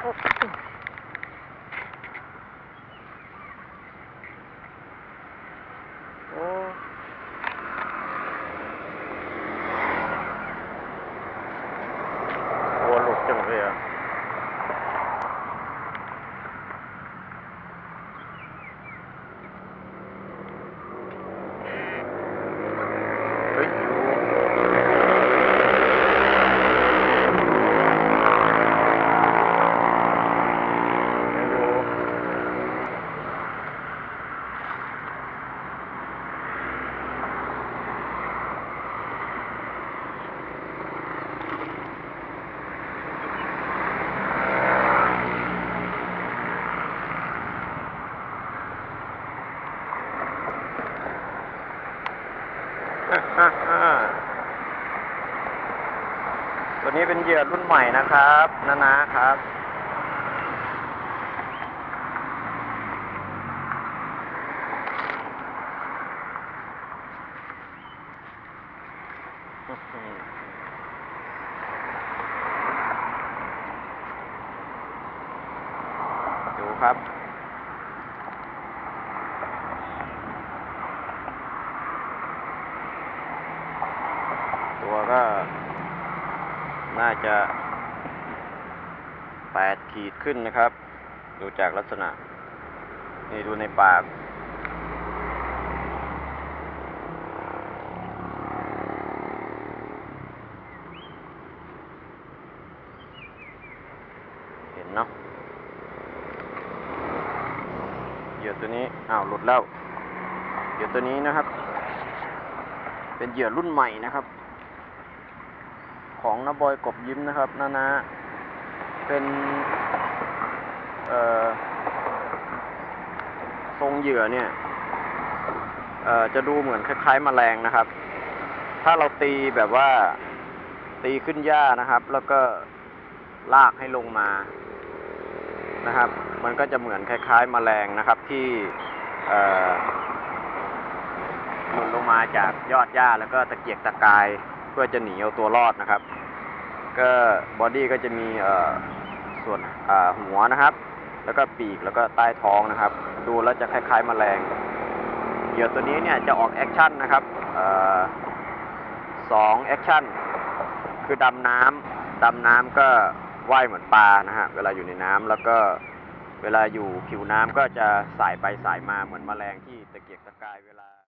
โอ้โอ้หลุดจังเลยอะเฮ้ยยังอยู่ ตัวนี้เป็นเหยื่อรุ่นใหม่นะครับนานาครับดูครับ ตัวก็ น่าจะแปดขีดขึ้นนะครับ ดูจากลักษณะ นี่ดูในปาก เห็นเนาะเหยื่อตัวนี้ อ้าว หลุดแล้ว เหยื่อตัวนี้นะครับ เป็นเหยื่อรุ่นใหม่นะครับ ของนบอยกบยิ้มนะครับนานาเป็นเอ่อทรงเหยื่อเนี่ยเอ่อจะดูเหมือนคล้ายๆแมลงนะครับ ถ้าเราตีแบบว่าตีขึ้นหญ้านะครับ แล้วก็ลากให้ลงมานะครับ มันก็จะเหมือนคล้ายๆแมลงนะครับที่เอ่อหล่นลงมาจากยอดหญ้าแล้วก็ตะเกียกตะกาย เพื่อจะหนีเอาตัวรอดนะครับ ก็บอดี้ก็จะมีส่วนหัวนะครับ แล้วก็ปีกแล้วก็ใต้ท้องนะครับ ดูแล้วจะคล้ายๆแมลงเหยื่อตัวนี้เนี่ยจะออกแอคชั่นนะครับออสองแอคชั่นคือดำน้ำดำน้ำก็ว่ายเหมือนปลานะฮะเวลาอยู่ในน้ำแล้วก็เวลาอยู่ผิวน้ำก็จะสายไปสายมาเหมือนแมลงที่ตะเกียกตะกายเวลา